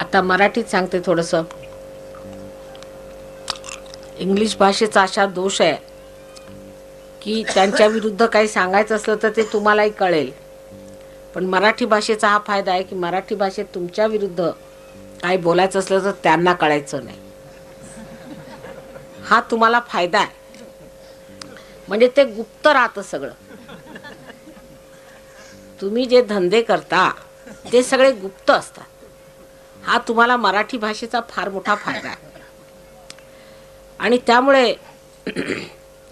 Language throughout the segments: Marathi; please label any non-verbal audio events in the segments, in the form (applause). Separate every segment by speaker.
Speaker 1: आता मराठीत सांगते थोडस. इंग्लिश भाषेचा अशा दोष आहे की त्यांच्या विरुद्ध काही सांगायचं असलं तर ते तुम्हालाही कळेल. पण मराठी भाषेचा हा फायदा आहे की मराठी भाषेत तुमच्या विरुद्ध काही बोलायचं असलं तर त्यांना कळायचं नाही. हा तुम्हाला फायदा आहे. म्हणजे ते गुप्त राहतं सगळं. तुम्ही जे धंदे करता ते सगळे गुप्त असतात. हा तुम्हाला मराठी भाषेचा फार मोठा फायदा आहे. आणि त्यामुळे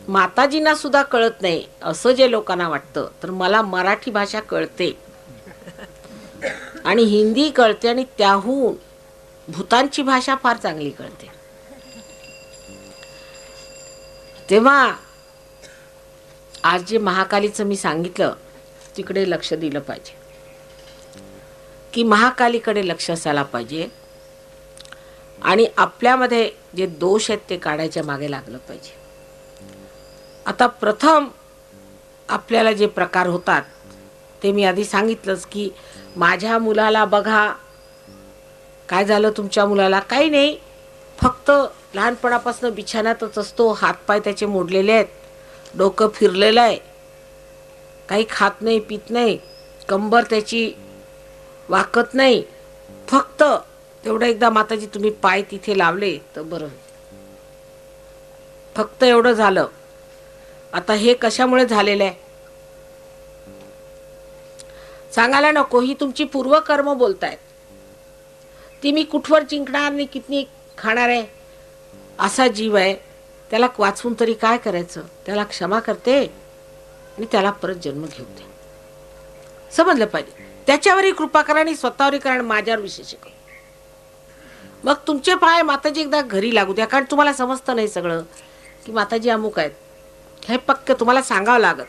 Speaker 1: माताजींना सुद्धा कळत नाही असं जे लोकांना वाटतं तर मला मराठी भाषा कळते. आणि हिंदी कळते आणि त्याहून भूतांची भाषा फार चांगली कळते. तेव्हा आज जे महाकालीचं मी सांगितलं तिकडे लक्ष दिलं पाहिजे. की महाकालीकडे लक्ष असायला पाहिजे. आणि आपल्यामध्ये जे दोष आहेत ते काढायच्या मागे लागलं पाहिजे. आता प्रथम आपल्याला जे प्रकार होतात ते मी आधी सांगितलंच की माझ्या मुलाला बघा. काय झालं तुमच्या मुलाला? काही नाही. फक्त लहानपणापासून बिछाण्यातच असतो हातपाय त्याचे मोडलेले आहेत डोकं फिरलेलं आहे. काही खात नाही पित नाही. कंबर त्याची वाकत नाही. फक्त तेवढं एकदा माताजी तुम्ही पाय तिथे लावले तर बरं फक्त एवढं झालं. आता हे कशामुळे झालेलं आहे? सांगायला नको ही तुमची पूर्वकर्म बोलतायत. ती मी कुठवर जिंकणार आणि किती खाणार आहे? असा जीव आहे. त्याला वाचवून तरी काय करायचं? त्याला क्षमा करते आणि त्याला परत जन्म घेऊ दे. समजलं पाहिजे. त्याच्यावरही कृपा करा आणि स्वतःवरही करा आणि माझ्यावर विशेष करा मग तुमचे पाय माताजी एकदा घरी लागू द्या कारण तुम्हाला समजतं नाही सगळं की माताजी अमुक आहेत. हे पक्क तुम्हाला सांगावं लागत.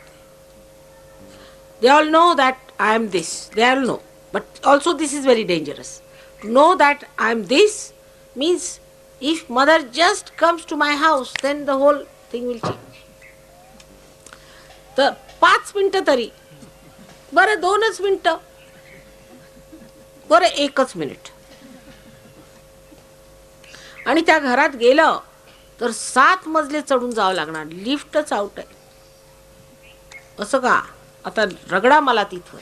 Speaker 1: They all know that I am this they all know but also this is very dangerous to know that I am this means if mother just comes to my house then the whole thing will change तर पाच मिनटं तरी. बरं दोनच मिनटं. बरं एकच मिनिट. आणि त्या घरात गेलं तर सात मजले चढून जावं लागणार. लिफ्टच आउट आहे. असं का? आता रगडा मला तिथवर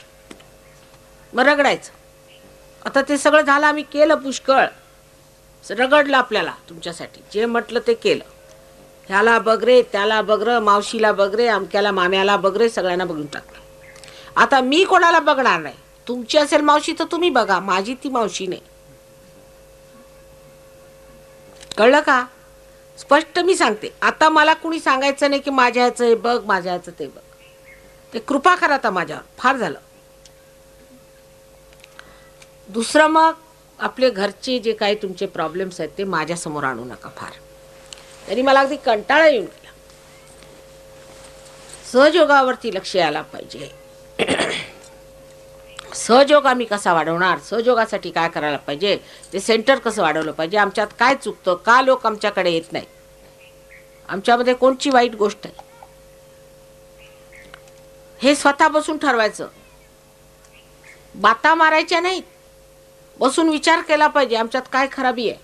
Speaker 1: मग रगडायचं. आता ते सगळं झालं आम्ही केलं पुष्कळ. रगडलं आपल्याला तुमच्यासाठी. जे म्हटलं ते केलं. ह्याला बगरे त्याला बगर मावशीला बगरे अमक्याला माम्याला बगरे सगळ्यांना बघून टाकलं. आता मी कोणाला बघणार नाही? तुमची असेल मावशी तर तुम्ही बघा माझी ती मावशी नाही. कळलं का? स्पष्ट मी सांगते. आता मला कुणी सांगायचं नाही की माझ्या ह्याचं हे बघ माझ्या ह्याचं ते बघ. ते कृपा करा आता माझ्यावर. फार झालं. दुसरं मग आपले घरचे जे काही तुमचे प्रॉब्लेम्स आहेत ते माझ्यासमोर आणू नका फार. तरी मला अगदी कंटाळा येऊन गेला. सहयोगावरती लक्ष यायला पाहिजे. सहयोग आम्ही कसा वाढवणार? सहयोगासाठी काय करायला पाहिजे? ते सेंटर कसं वाढवलं पाहिजे? आमच्यात काय चुकतं? का लोक आमच्याकडे येत नाही आमच्यामध्ये कोणची वाईट गोष्ट आहे? हे स्वतः बसून ठरवायचं. बाता मारायच्या नाहीत. बसून विचार केला पाहिजे आमच्यात काय खराबी आहे?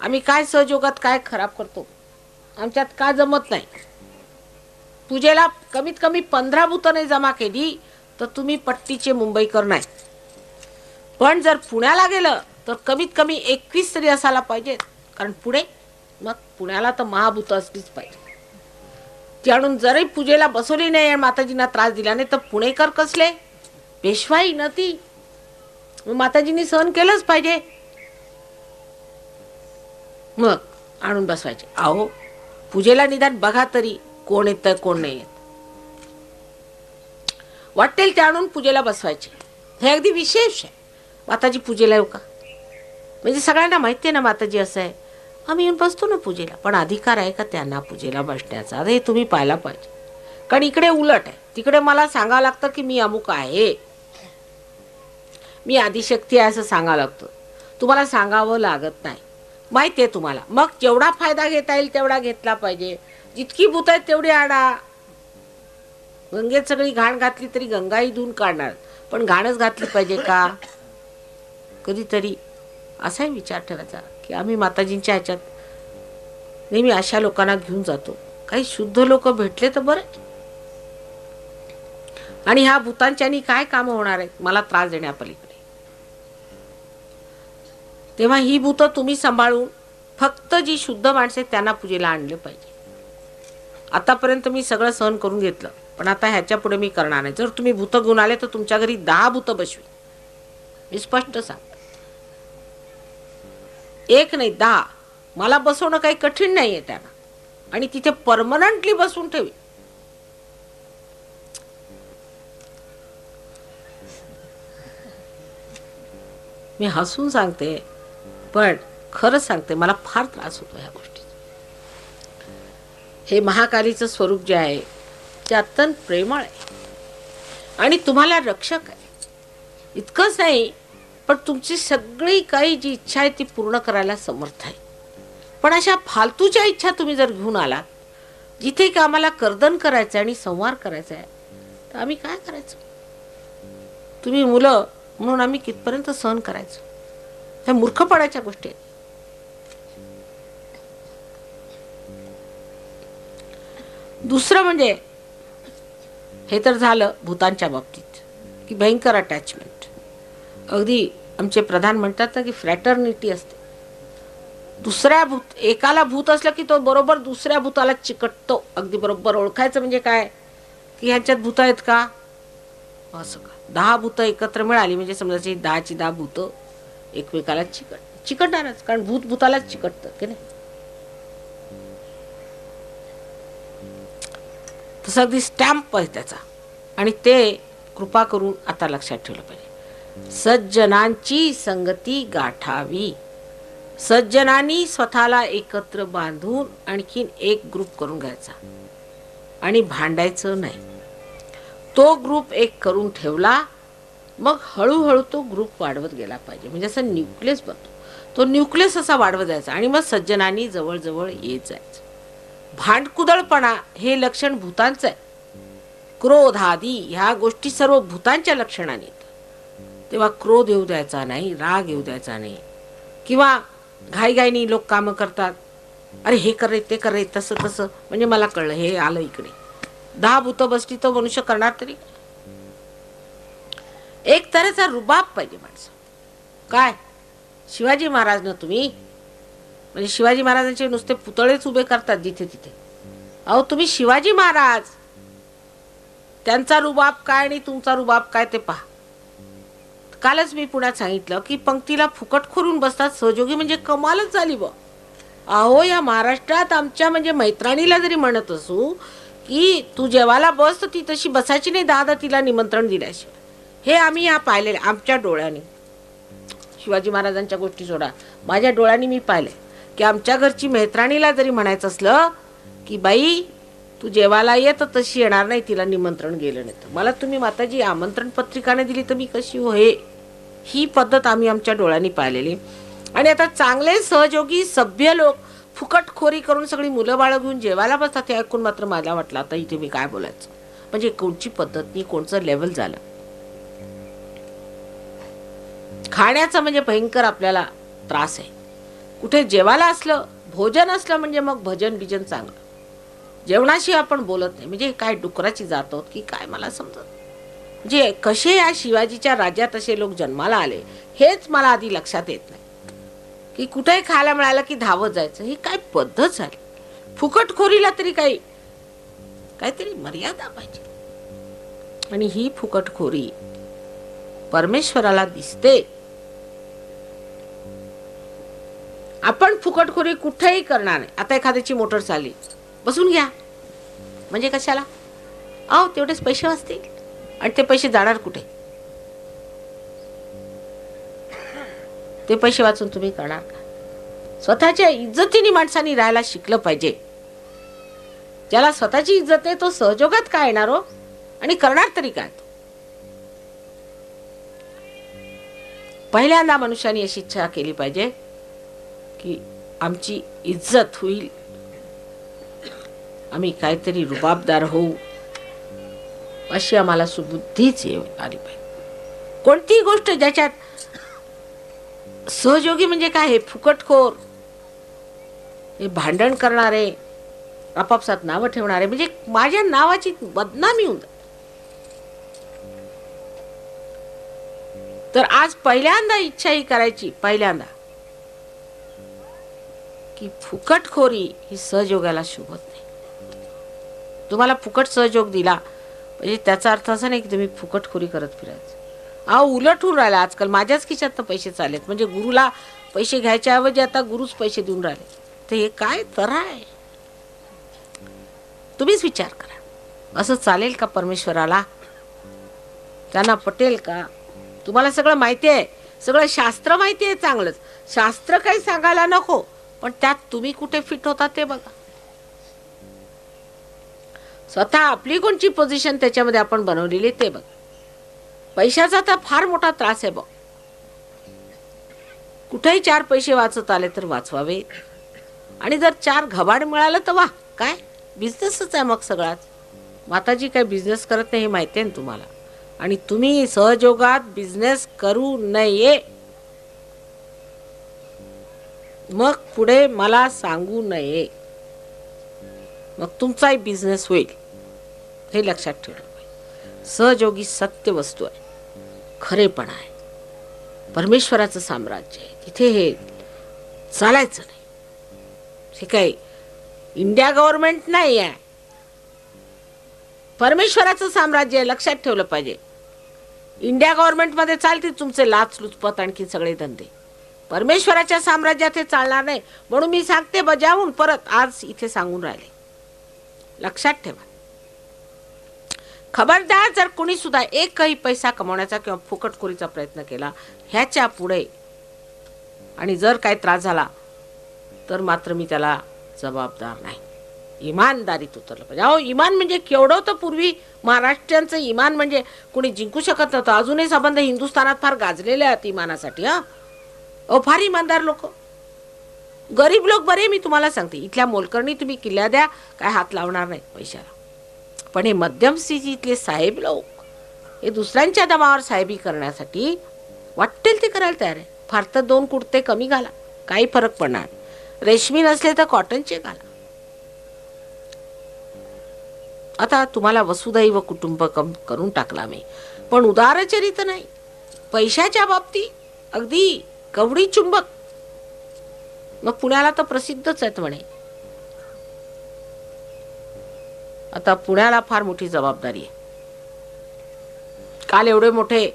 Speaker 1: आम्ही काय सहयोगात काय खराब करतो? आमच्यात का जमत नाही? पूजेला कमीत कमी पंधरा भूतं नाही जमा केली तर तुम्ही पट्टीचे मुंबईकर नाही. पण जर पुण्याला गेलं तर कमीत कमी एकवीस तरी असायला पाहिजे. कारण पुणे मग पुण्याला तर महाभूत असलीच पाहिजे. ती आणून जरी पूजेला बसवली नाही आणि माताजींना त्रास दिला नाही तर पुणेकर कसले? पेशवाई न ती मग माताजींनी सहन केलंच पाहिजे. मग आणून बसवायचे. अहो पूजेला निदान बघा तरी कोण येतं कोण नाही येत. वाटेल ते आणून पूजेला बसवायचे. हे अगदी विशेष आहे. माताजी पूजेला येऊ का? म्हणजे सगळ्यांना माहिती आहे ना माताजी असं आहे. आम्ही येऊन बसतो ना पूजेला. पण अधिकार आहे का त्यांना पूजेला बसण्याचा? अरे हे तुम्ही पाहायला पाहिजे. कारण इकडे उलट आहे. तिकडे मला सांगावं लागतं की मी अमुक आहे. मी आदिशक्ती आहे असं सांगावं लागतं. तुम्हाला सांगावं लागत नाही. माहिती आहे तुम्हाला. मग जेवढा फायदा घेता येईल तेवढा घेतला पाहिजे. जितकी भूत आहेत तेवढी आणा. गंगेत सगळी घाण घातली तरी गंगाही धुवून काढणार. पण घाणच घातली पाहिजे का? कधीतरी असाही विचार ठेवायचा की आम्ही माताजींच्या ह्याच्यात नेहमी अशा लोकांना घेऊन जातो. काही शुद्ध लोक भेटले तर बरे. आणि ह्या भूतांच्यानी काय कामं होणार आहेत? मला त्रास देण्यापलीकडे तेव्हा ही भूतं तुम्ही सांभाळून फक्त जी शुद्ध माणसे आहेत त्यांना पूजेला आणले पाहिजे. आतापर्यंत मी सगळं सहन करून घेतलं. पण आता ह्याच्या पुढे मी करणार नाही. जर तुम्ही भूतं घेऊन आले तर तुमच्या घरी दहा भूतं बसवी मी स्पष्ट सांग एक नाही दहा. मला बसवणं काही कठीण नाही आहे त्यांना. आणि तिथे परमनंटली बसून ठेवी मी हसून सांगते पण खरंच सांगते मला फार त्रास होतो ह्या गोष्टीचा. हे महाकालीचं स्वरूप जे आहे ते अत्यंत प्रेमळ आहे. आणि तुम्हाला रक्षक आहे. इतकंच नाही पण तुमची सगळी काही जी इच्छा आहे ती पूर्ण करायला समर्थ आहे. पण अशा फालतूच्या इच्छा तुम्ही जर घेऊन आलात जिथे की आम्हाला कर्दन करायचं आहे आणि संवार करायचा आहे तर आम्ही काय करायचं? तुम्ही मुलं म्हणून आम्ही कितपर्यंत सहन करायचं? ह्या मूर्खपणाच्या गोष्टी आहेत. दुसरं म्हणजे हे तर झालं भूतांच्या बाबतीत. की भयंकर अटॅचमेंट अगदी आमचे प्रधान म्हणतात ना की फ्रॅटर्निटी असते. दुसऱ्या भूत एकाला भूत असलं की तो बरोबर दुसऱ्या भूताला चिकटतो. अगदी बरोबर ओळखायचं म्हणजे काय? की ह्यांच्यात भूत आहेत का? असं का? दहा भूतं एकत्र मिळाली म्हणजे समजायची दहाची दहा भूतं एकमेकाला चिकट चिकटणारच. कारण भूत भूतालाच चिकटतं की नाही? तसं अगदी स्टॅम्प आहे त्याचा. आणि ते कृपा करून आता लक्षात ठेवलं पाहिजे. सज्जनांची संगती गाठावी. सज्जनांनी स्वतःला एकत्र बांधून आणखीन एक ग्रुप करून घ्यायचा. आणि भांडायचं नाही. तो ग्रुप एक करून ठेवला मग हळूहळू तो ग्रुप वाढवत गेला पाहिजे. म्हणजे असं न्यूक्लियस बनतो. तो न्यूक्लियस असा वाढवत जायचा आणि मग सज्जनांनी जवळजवळ येत जायचं. भांडकुदळपणा हे लक्षण भूतांचं आहे. क्रोध आदी ह्या गोष्टी सर्व भूतांच्या लक्षणाने येतात तेव्हा क्रोध येऊ द्यायचा नाही राग येऊ द्यायचा नाही. किंवा घाईघाईनी लोक कामं करतात. अरे हे कर ते कर तसं तसं. म्हणजे मला कळलं हे आलं इकडे. दहा भूतं बसली तर मनुष्य करणार तरी. एक तऱ्हेचा रुबाब पाहिजे माणसं काय? शिवाजी महाराज ना तुम्ही म्हणजे शिवाजी महाराजांचे नुसते पुतळेच उभे करतात जिथे तिथे. अहो तुम्ही शिवाजी महाराज. त्यांचा रुबाब काय आणि तुमचा रुबाब काय ते पहा. कालच मी पुण्यात सांगितलं की पंक्तीला फुकट खोरून बसतात सहयोगी म्हणजे कमालच झाली ब. अहो या महाराष्ट्रात आमच्या म्हणजे मैत्राणीला जरी म्हणत असू की तू जेवायला बस तर ती तशी बसायची नाही दादा तिला निमंत्रण दिल्याशिवाय. हे आम्ही या पाहिलेले आमच्या डोळ्याने. शिवाजी महाराजांच्या गोष्टी सोडा. माझ्या डोळ्यांनी मी पाहिले. की आमच्या घरची मेहत्राणीला जरी म्हणायचं असलं की बाई तू जेवायला ये तर तशी येणार नाही तिला निमंत्रण गेलं नाही तर. मला तुम्ही माताजी आमंत्रण पत्रिकाने दिली तर मी कशी हो हे ही पद्धत आम्ही आमच्या डोळ्यांनी पाहिलेली. आणि आता चांगले सहयोगी सभ्य लोक फुकटखोरी करून सगळी मुलं बाळं घेऊन जेवायला बसतात ते ऐकून मात्र मला वाटलं आता इथे मी काय बोलायचं? म्हणजे कोणची पद्धत नाही कोणचं लेवल झालं. खाण्याचं म्हणजे भयंकर आपल्याला त्रास आहे. कुठे जेवायला असलं भोजन असलं म्हणजे मग भजन बिजन चांगलं. जेवणाशी आपण बोलत नाही. म्हणजे काय डुकराची जात आहोत की काय मला समजत म्हणजे कसे या शिवाजीच्या राज्यात असे लोक जन्माला आले हेच मला आधी लक्षात येत नाही. की कुठेही खायला मिळालं की धावत जायचं ही काय पद्धत झाली? फुकटखोरीला तरी काही काहीतरी मर्यादा पाहिजे. आणि ही फुकटखोरी परमेश्वराला दिसते. आपण फुकटखोरी कुठेही करणार नाही. आता एखाद्याची मोटर चालली. बसून घ्या. म्हणजे कशाला? अहो तेवढेच पैसे वाचतील. आणि ते पैसे जाणार कुठे? ते पैसे वाचून तुम्ही करणार का? स्वतःच्या इज्जतीने माणसांनी राहायला शिकलं पाहिजे. ज्याला स्वतःची इज्जत आहे तो सहजोगात काय येणार हो? आणि करणार तरी काय? पहिल्यांदा मनुष्याने अशी इच्छा केली पाहिजे की आमची इज्जत होईल. आम्ही काहीतरी रुबाबदार होऊ. अशी आम्हाला सुबुद्धीच आली पाहिजे. कोणतीही गोष्ट ज्याच्यात सहयोगी म्हणजे काय? हे फुकटखोर हे भांडण करणारे आपापसात नावं ठेवणारे म्हणजे माझ्या नावाची बदनामी होऊन तर आज पहिल्यांदा इच्छा ही करायची पहिल्यांदा. की फुकटखोरी ही सहयोगाला शोभत नाही. तुम्हाला फुकट सहयोग दिला म्हणजे त्याचा अर्थ असा नाही की तुम्ही फुकटखोरी करत फिरायचं. अहो उलट होऊन राहिला आजकाल. माझ्याच खिशातनं पैसे चालेत म्हणजे गुरुला पैसे घ्यायच्या ऐवजी आता गुरुच पैसे देऊन राहिले. तर हे काय तर आहे? तुम्हीच विचार करा. असं चालेल का परमेश्वराला? त्यांना पटेल का? तुम्हाला सगळं माहिती आहे. सगळं शास्त्र माहिती आहे चांगलंच. शास्त्र काही सांगायला नको. पण त्यात तुम्ही कुठे फिट होता ते बघा. स्वतः आपली कोणची पोझिशन त्याच्यामध्ये आपण बनवलेली ते बघा. पैशाचा तर फार मोठा त्रास आहे बघ. कुठेही चार पैसे वाचत आले तर वाचवावे. आणि जर चार घबाड मिळालं तर वा काय? बिझनेसच आहे मग सगळाच. माताजी काय बिझनेस करत नाही हे माहिती आहे ना तुम्हाला? आणि तुम्ही सहयोगात बिझनेस करू नये. मग पुढे मला सांगू नये. मग तुमचाही बिझनेस होईल. हे लक्षात ठेवलं पाहिजे. सहयोगी सत्य वस्तू आहे. खरेपणा आहे. परमेश्वराचं साम्राज्य आहे. तिथे हे चालायचं नाही. हे काही इंडिया गव्हर्नमेंट नाही आहे. परमेश्वराचं साम्राज्य आहे लक्षात ठेवलं पाहिजे. इंडिया गव्हर्नमेंटमध्ये चालतील तुमचे लाच लुचपत आणखी सगळे धंदे. परमेश्वराच्या साम्राज्यात हे चालणार नाही. म्हणून मी सांगते बजावून परत आज इथे सांगून राहिले. लक्षात ठेवा. खबरदार जर कोणी सुद्धा एकही पैसा कमवण्याचा किंवा फुकटखोरीचा प्रयत्न केला ह्याच्या पुढे आणि जर काय त्रास झाला तर मात्र मी त्याला जबाबदार नाही. इमानदारीत उतरलं पाहिजे. अहो इमान म्हणजे केवढं होतं पूर्वी महाराष्ट्रांचं इमान म्हणजे कोणी जिंकू शकत नव्हतं. अजूनही संबंध हिंदुस्थानात फार गाजलेले आहेत इमानासाठी हां. अहो फार इमानदार लोक. गरीब लोक बरे मी तुम्हाला सांगते. इथल्या मोलकर्णी तुम्ही किल्ल्या द्या काय हात लावणार नाही पैशाला. पण हे मध्यम स्थितीतले साहेब लोक हे दुसऱ्यांच्या दबावावर साहेबी करण्यासाठी वाटेल ते करायला तयार आहे. फार तर दोन कुर्ते कमी घाला काही फरक पडणार नाही. रेशमी नसले तर कॉटनचे घाला. आता तुम्हाला वसुधैव कुटुंब कम करून टाकला मी. पण उदारचरित नाही. पैशाच्या बाबतीत अगदी कवडी चुंबक. मग पुण्याला तर प्रसिद्धच आहेत म्हणे. आता पुण्याला फार मोठी जबाबदारी आहे. काल एवढे मोठे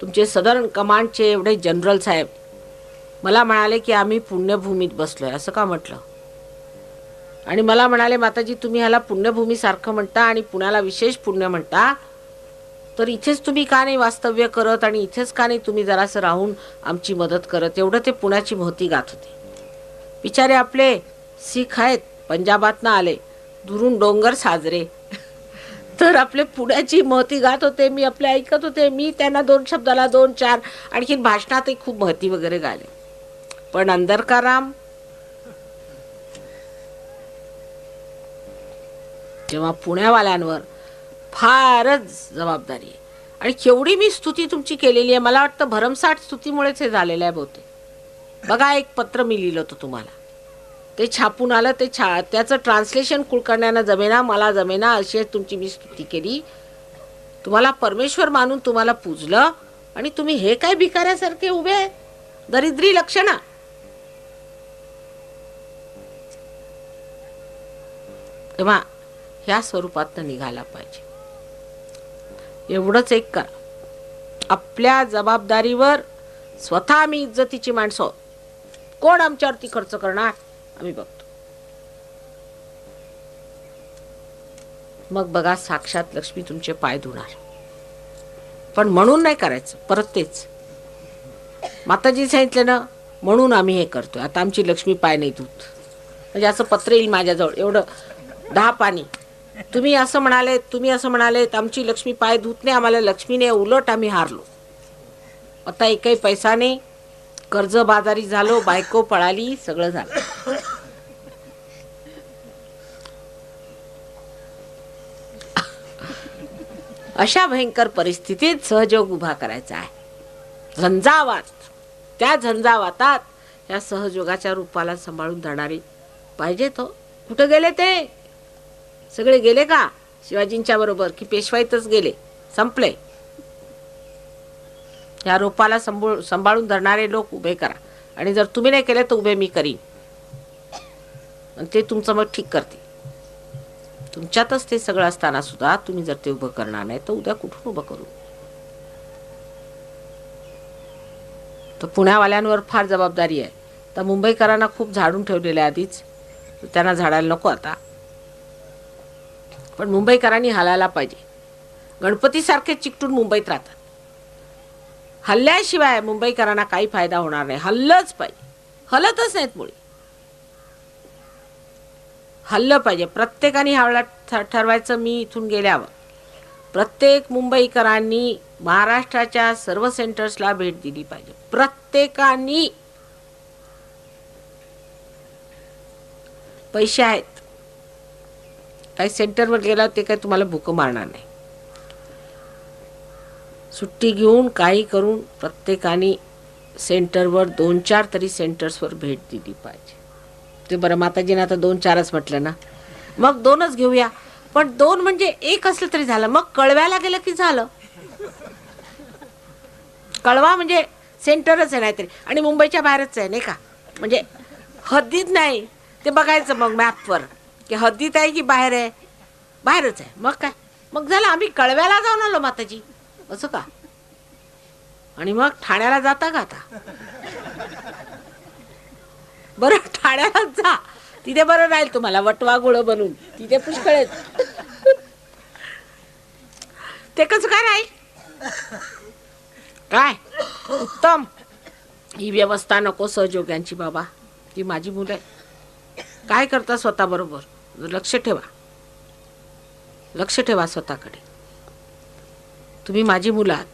Speaker 1: तुमचे सदर्न कमांडचे एवढे जनरल साहेब मला म्हणाले की आम्ही पुण्यभूमीत बसलोय असं का म्हटलं? आणि मला म्हणाले माताजी तुम्ही ह्याला पुण्यभूमी सारखं म्हणता आणि पुण्याला विशेष पुण्य म्हणता तर इथेच तुम्ही का नाही वास्तव्य करत आणि इथेच का नाही तुम्ही जरासं राहून आमची मदत करत? एवढं ते पुण्याची महती गात होते. बिचारे आपले सीख आहेत पंजाबातनं आले. दुरून डोंगर साजरे. (laughs) तर आपले पुण्याची महती गात होते मी आपले ऐकत होते मी त्यांना दोन शब्दाला दोन चार आणखीन भाषणातही खूप महती वगैरे गाले पण अंधरकाराम जेव्हा पुण्यावाल्यांवर फारच जबाबदारी आहे. आणि केवढी मी स्तुती तुमची केलेली आहे मला वाटतं भरमसाठ स्तुतीमुळेच हे झालेलं आहे बहुतेक. बघा एक पत्र मी लिहिलं होतं तुम्हाला. ते छापून आलं ते छा त्याचं ट्रान्सलेशन कुळकर्ण्यानं जमेना मला जमेना अशी तुमची मी स्तुती केली. तुम्हाला परमेश्वर मानून तुम्हाला पूजलं आणि तुम्ही हे काय भिकाऱ्यासारखे उभे आहेत दरिद्री लक्षणा. तेव्हा ह्या स्वरूपातनं निघायला पाहिजे. एवढंच एक करा. आपल्या जबाबदारीवर स्वतः आम्ही इज्जतीची माणसं कोण आमच्यावरती खर्च करणार? आम्ही बघतो. मग बघा साक्षात लक्ष्मी तुमचे पाय धुणार. पण म्हणून नाही करायचं परत तेच. माताजी सांगितलं ना म्हणून आम्ही हे करतो आता आमची लक्ष्मी पाय नाही धुत. म्हणजे असं पत्र येईल माझ्याजवळ एवढं दहा पाणी. तुम्ही असं म्हणाले तुम्ही असं म्हणाले आमची लक्ष्मी पाय धुत नाही आम्हाला लक्ष्मीने उलट आम्ही हारलो. आता एकही पैसा नाही कर्ज बाजारी झालो बायको पळाली सगळं झालं. अशा भयंकर परिस्थितीत सहयोग उभा करायचा आहे. झंझावात त्या झंझावातात या सहयोगाच्या रूपाला सांभाळून जाणारी पाहिजे तो हो. कुठं गेले ते? सगळे गेले का? शिवाजींच्या बरोबर की पेशवाईतच गेले. संपले. या रोपाला संभू सांभाळून धरणारे लोक उभे करा. आणि जर तुम्ही नाही केले तर उभे मी करीन. आणि ते तुमचं मग ठीक करते तुमच्यातच ते सगळं असताना सुद्धा तुम्ही जर ते उभं करणार नाही तर उद्या कुठून उभं करू? तर पुण्यावाल्यांवर फार जबाबदारी आहे. तर मुंबईकरांना खूप झाडून ठेवलेलं आहे आधीच. त्यांना झाडायला नको आता. पण मुंबईकरांनी हलायला पाहिजे. गणपतीसारखे चिकटून मुंबईत राहतात. हल्ल्याशिवाय मुंबईकरांना काही फायदा होणार नाही. हल्लंच पाहिजे. हलतच नाहीत मुळे. हल्लं पाहिजे. प्रत्येकाने ह्यावेळेला ठ- ठरवायचं मी इथून गेल्यावर. प्रत्येक मुंबईकरांनी महाराष्ट्राच्या सर्व सेंटर्सला भेट दिली पाहिजे. प्रत्येकानी. पैसे आहेत. काही सेंटरवर गेला ते काही तुम्हाला भूक मारणार नाही. सुट्टी घेऊन काही करून प्रत्येकाने सेंटरवर दोन चार तरी सेंटर्सवर भेट दिली पाहिजे. ते बरं माताजीने आता दोन चारच म्हटलं ना. मग दोनच घेऊया. पण दोन म्हणजे एक असलं तरी झालं. मग कळव्याला गेलं की झालं? कळवा म्हणजे सेंटरच आहे नाहीतरी. आणि मुंबईच्या बाहेरच आहे नाही का? म्हणजे हद्दीत नाही. ते बघायचं मग मॅपवर की हद्दीत आहे की बाहेर आहे? बाहेरच आहे. मग काय? मग झालं आम्ही कळव्याला जाऊन आलो माताजी. असं का? आणि मग ठाण्याला जाता का आता? बरं ठाण्याला जा. तिथे बरं राहील तुम्हाला वटवा गुळ बनून. तिथे पुष्कळ आहेत. ते कसं काय राहील? काय? उत्तम. ही व्यवस्था नको सहजोग्यांची बाबा. ती माझी मुलं आहे काय करता स्वतः बरोबर? लक्ष ठेवा. लक्ष ठेवा स्वतःकडे. तुम्ही माझी मुलं आहात.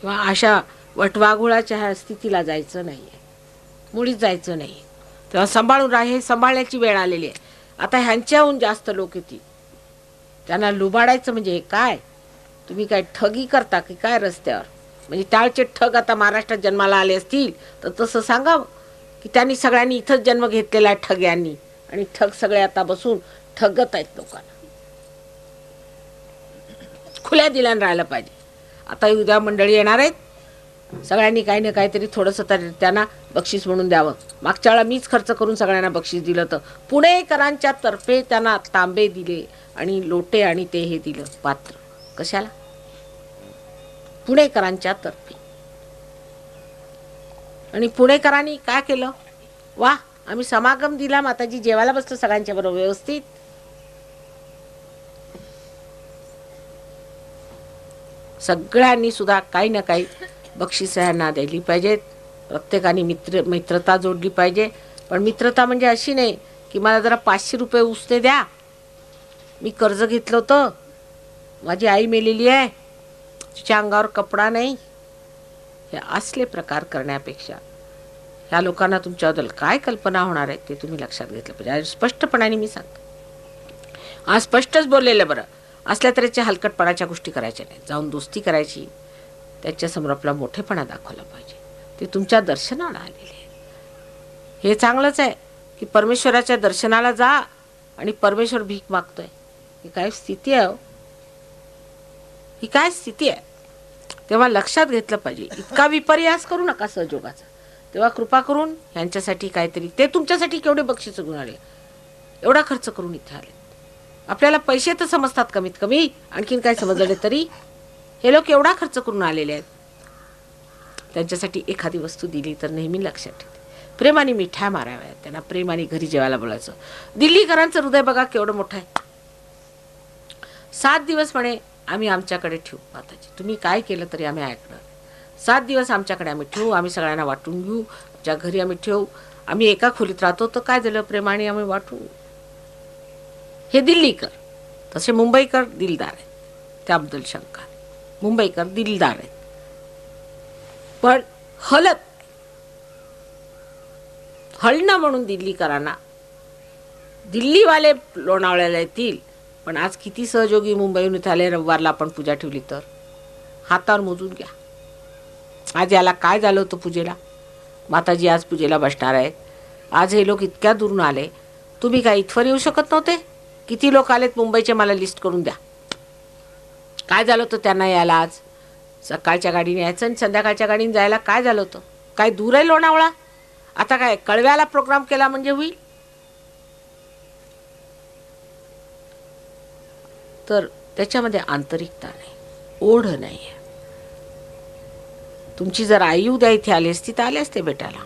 Speaker 1: किंवा अशा वटवाघुळाच्या ह्या स्थितीला जायचं नाही आहे मुळीच जायचं नाही तेव्हा सांभाळून राह हे सांभाळण्याची वेळ आलेली आहे. आता ह्यांच्याहून जास्त लोक येतील. त्यांना लुबाडायचं म्हणजे हे काय? तुम्ही काय ठगी करता की काय रस्त्यावर? म्हणजे त्यावेळचे ठग आता महाराष्ट्रात जन्माला आले असतील तर तसं सांगावं की त्यांनी सगळ्यांनी इथंच जन्म घेतलेला आहे ठग्यांनी. आणि ठग सगळे आता बसून ठगत आहेत लोकांना. खुल्या दिल्यानं राहिलं पाहिजे. आता उद्या मंडळी येणार आहेत. सगळ्यांनी काही ना काहीतरी थोडंसं तरी त्यांना बक्षीस म्हणून द्यावं. मागच्या वेळा मीच खर्च करून सगळ्यांना बक्षीस दिलं तर पुणेकरांच्या तर्फे त्यांना तांबे दिले आणि लोटे आणि ते हे दिलं पात्र. कशाला? पुणेकरांच्या तर्फे. आणि पुणेकरांनी काय केलं? वा आम्ही समागम दिला माताजी जेवायला बसतो सगळ्यांच्या बरोबर व्यवस्थित. सगळ्यांनी सुद्धा काही ना काही बक्षीस ह्यांना द्यायली पाहिजेत प्रत्येकाने मित्र मित्रता जोडली पाहिजे. पण मित्रता म्हणजे अशी नाही की मला जरा पाचशे रुपये उसने द्या. मी कर्ज घेतलं होतं. माझी आई मेलेली आहे. तिच्या अंगावर कपडा नाही. हे असले प्रकार करण्यापेक्षा. ह्या लोकांना तुमच्याबद्दल काय कल्पना होणार आहे ते तुम्ही लक्षात घेतलं पाहिजे. स्पष्टपणाने मी सांगते. आज स्पष्टच बोललेलं बरं. असल्या तऱ्हेच्या हलकटपणाच्या गोष्टी करायच्या नाही जाऊन दोस्ती करायची. त्याच्यासमोर आपला मोठेपणा दाखवला पाहिजे. ते तुमच्या दर्शनाला आलेले हे चांगलंच आहे की परमेश्वराच्या दर्शनाला जा आणि परमेश्वर भीक मागतोय. ही काय स्थिती आहे हो? ही काय स्थिती आहे? तेव्हा लक्षात घेतलं पाहिजे. इतका विपर्यास करू नका सहयोगाचा. तेव्हा कृपा करून यांच्यासाठी काहीतरी ते तुमच्यासाठी केवढे बक्षीस घेऊन आले? एवढा खर्च करून इथे आले. आपल्याला पैसे तर समजतात कमीत कमी आणखीन काय समजले तरी. हे लोक एवढा खर्च करून आलेले आहेत. त्यांच्यासाठी एखादी वस्तू दिली तर नेहमी लक्षात ठेवते प्रेमाने मिठ्या माराव्या त्यांना प्रेमाने घरी जेवायला बोलायचं. दिल्लीकरांचं हृदय बघा केवढं मोठं आहे. सात दिवस म्हणे आम्ही आमच्याकडे ठेवू माताजी. तुम्ही काय केलं तरी आम्ही ऐकणार. सात दिवस आमच्याकडे आम्ही ठेवू आम्ही सगळ्यांना वाटून घेऊ. ज्या घरी आम्ही ठेवू आम्ही एका खोलीत राहतो तर काय झालं? प्रेमाने आम्ही वाटू. हे दिल्लीकर. तसे मुंबईकर दिलदार आहेत. त्याबद्दल शंका मुंबईकर दिलदार आहेत. पण हलत हलणं म्हणून दिल्लीकरांना. दिल्लीवाले लोणावळ्याला येतील पण आज किती सहयोगी मुंबईहून इथे आले रविवारला आपण पूजा ठेवली तर? हातावर मोजून घ्या. आज याला काय झालं होतं पूजेला? माताजी आज पूजेला बसणार आहेत. आज हे लोक इतक्या दूरून आले. तुम्ही काय इथवर येऊ शकत नव्हते? किती लोक आलेत मुंबईचे मला लिस्ट करून द्या. काय झालं होतं त्यांना यायला आज? सकाळच्या गाडीने यायचं आणि संध्याकाळच्या गाडीने जायला काय झालं होतं? काय दूर आहे लोणावळा? आता काय कळव्याला प्रोग्राम केला म्हणजे होईल? तर त्याच्यामध्ये आंतरिकता नाही. ओढ नाही आहे तुमची जर आई उद्या इथे आली असती तर आले असते भेटायला.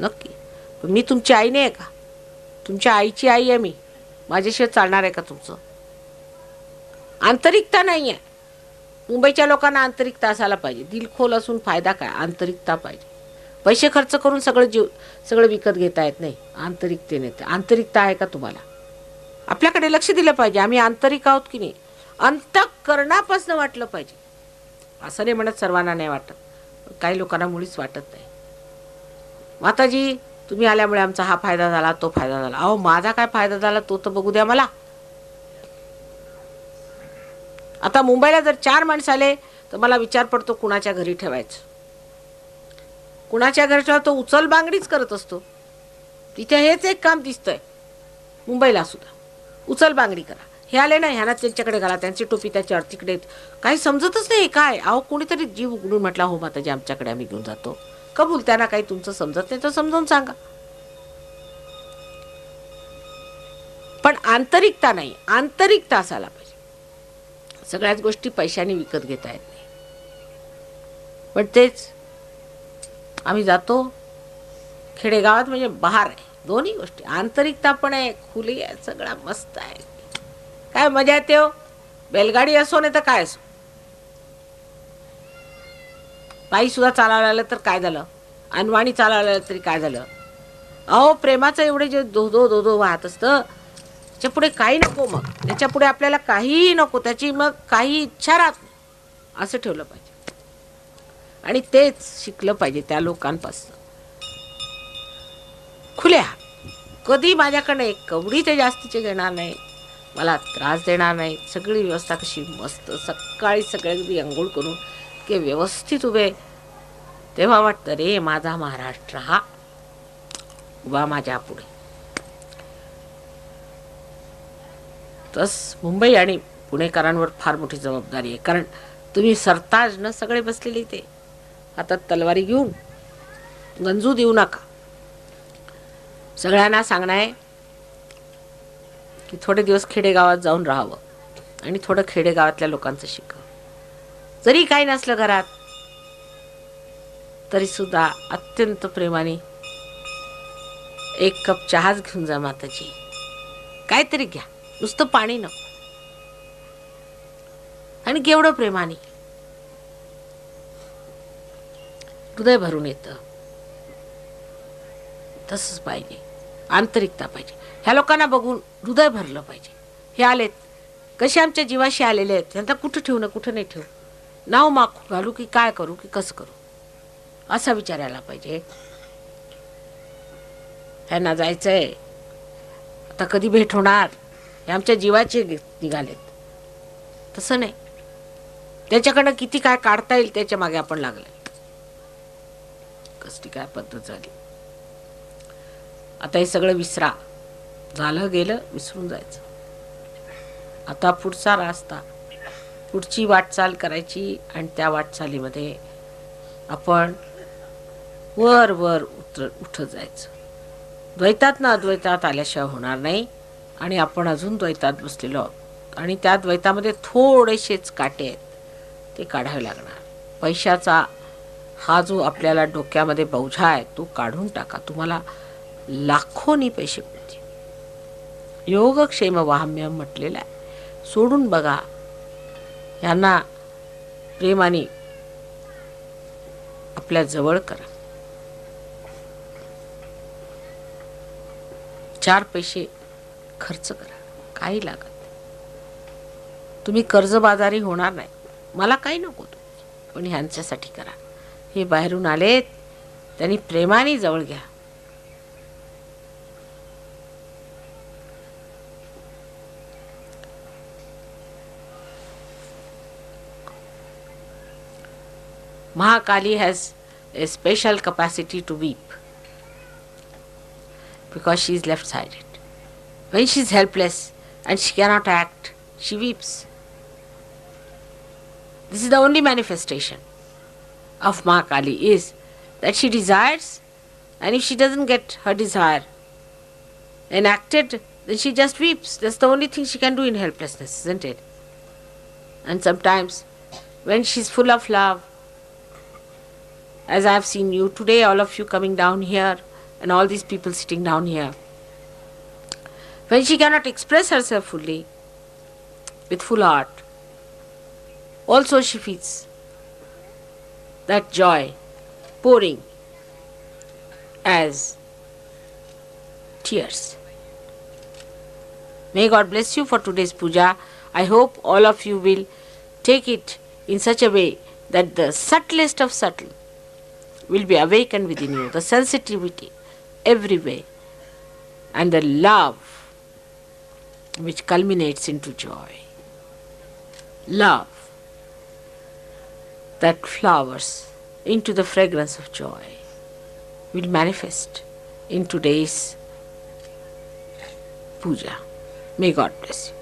Speaker 1: नक्की. पण मी तुमची आई नाही आहे का? तुमच्या आईची आई आहे मी. माझ्याशिवाय चालणार आहे का तुमचं? आंतरिकता नाही आहे. मुंबईच्या लोकांना आंतरिकता असायला पाहिजे. दिलखोल असून फायदा काय? आंतरिकता पाहिजे. पैसे खर्च करून सगळं जीव सगळं विकत घेता येत नाही. आंतरिकतेने ते आंतरिकता आहे का तुम्हाला? आपल्याकडे लक्ष दिलं पाहिजे. आम्ही आंतरिक आहोत की नाही? अंतकरणापासून वाटलं पाहिजे. असं नाही म्हणत सर्वांना नाही वाटत. काही लोकांना मुळीच वाटत नाही. माताजी तुम्ही आल्यामुळे आमचा हा फायदा झाला तो फायदा झाला. अहो माझा काय फायदा झाला तो तर बघू द्या मला. आता मुंबईला जर चार माणसं आले तर मला विचार पडतो कुणाच्या घरी ठेवायचं. कुणाच्या घरच्या तो उचल बांगडीच करत असतो. तिथे हेच एक काम दिसतंय. मुंबईला सुद्धा. उचल बांगडी करा. हे आले ना ह्याला त्यांच्याकडे घाला त्यांची टोपी त्याच्यावर तिकडे काही समजतच नाही काय. अहो कोणीतरी जीव उघडून म्हटला हो माताजी आमच्याकडे आम्ही घेऊन जातो. कबूल त्यांना काही तुमचं समजत नाही तर समजावून सांगा. पण आंतरिकता नाही. आंतरिकता असायला पाहिजे. सगळ्याच गोष्टी पैशाने विकत घेता येत नाही. पण तेच आम्ही जातो. खेडेगावात म्हणजे बहार आहे. दोन्ही गोष्टी. आंतरिकता पण आहे खुली आहे सगळा मस्त आहे. काय मजा येते हो? बैलगाडी असो नाही तर काय असो. पायी सुद्धा चालायला आलं तर काय झालं? अनवाणी चालायला आलं तरी काय झालं? अहो प्रेमाचं एवढे जे धो धो धो धो वाहत असतं त्याच्या पुढे काही नको मग. त्याच्या पुढे आपल्याला काहीही नको त्याची मग काही इच्छा राहत नाही. असं ठेवलं पाहिजे. आणि तेच शिकलं पाहिजे त्या लोकांपासून. खुल्या. कधी माझ्याकडे एक कवडी ते जास्तीचे घेणार नाही मला त्रास देणार नाही. सगळी व्यवस्था कशी मस्त सकाळी सगळे अगदी अंघोळ करून की व्यवस्थित उभे. तेव्हा वाटतं रे माझा महाराष्ट्र हा उभा माझ्या पुढे. तस मुंबई आणि पुणेकरांवर फार मोठी जबाबदारी आहे. कारण तुम्ही सरताज न सगळे बसलेले इथे. हातात तलवारी घेऊन गंजू देऊ नका. सगळ्यांना सांगणं आहे की थोडे दिवस खेडेगावात जाऊन राहावं आणि थोडं खेडेगावातल्या लोकांचं शिकावं. जरी काही नसलं घरात तरी सुद्धा अत्यंत प्रेमाने एक कप चहाच घेऊन जा माताजी. काहीतरी घ्या. नुसतं पाणी नको. आणि केवढं प्रेमाने. हृदय भरून येतं. तसंच पाहिजे. आंतरिकता पाहिजे. ह्या लोकांना बघून हृदय भरलं पाहिजे. हे आलेत. कसे आमच्या जीवाशी आलेले आहेत? त्यांना कुठं ठेवू ना कुठं नाही ठेवू? नाव माग घालू की काय करू की कसं करू? असा विचारायला पाहिजे. ह्यांना जायचं आहे आता कधी भेट होणार? हे आमच्या जीवाचे निघालेत. तसं नाही. त्याच्याकडनं किती काय काढता येईल त्याच्यामागे आपण लागलं कसली काय पद्धत झाली? आता हे सगळं विसरा. झालं गेलं विसरून जायचं. आता पुढचा रास्ता. पुढची वाटचाल करायची आणि त्या वाटचालीमध्ये आपण वर वर उतर उठत जायचं. द्वैतात ना अद्वैतात आल्याशिवाय होणार नाही. आणि आपण अजून द्वैतात बसलेलो आहोत. आणि त्या द्वैतामध्ये थोडेसेच काटे आहेत. ते काढावे लागणार. पैशाचा हा जो आपल्याला डोक्यामध्ये बौझा आहे तो काढून टाका. तुम्हाला लाखोनी पैसे मिळतील. योगक्षेम वाहम्य म्हटलेलं आहे. सोडून बघा. यांना प्रेमाने आपल्या जवळ करा. चार पैसे खर्च करा. काही लागत तुम्ही कर्जबाजारी होणार नाही. मला काही नको तुम्ही. पण ह्यांच्यासाठी करा. हे बाहेरून आलेत. त्यांनी प्रेमाने जवळ घ्या. Mahakali has a special capacity to weep. because she is left sided. When she is helpless and she cannot act, she weeps. This is the only manifestation of Mahakali is that she desires and if she doesn't get her desire enacted, then she just weeps. That's the only thing she can do in helplessness, isn't it? And sometimes when she's full of love, as I have seen you today, all of you coming down here, and all these people sitting down here, when she cannot express herself fully, with full heart, also she feels that joy pouring as tears. May God bless you for today's puja. I hope all of you will take it in such a way that the subtlest of subtle will be awakened within you, the sensitivity everywhere, and the love which culminates into joy. Love that flowers into the fragrance of joy will manifest in today's puja. May God bless you.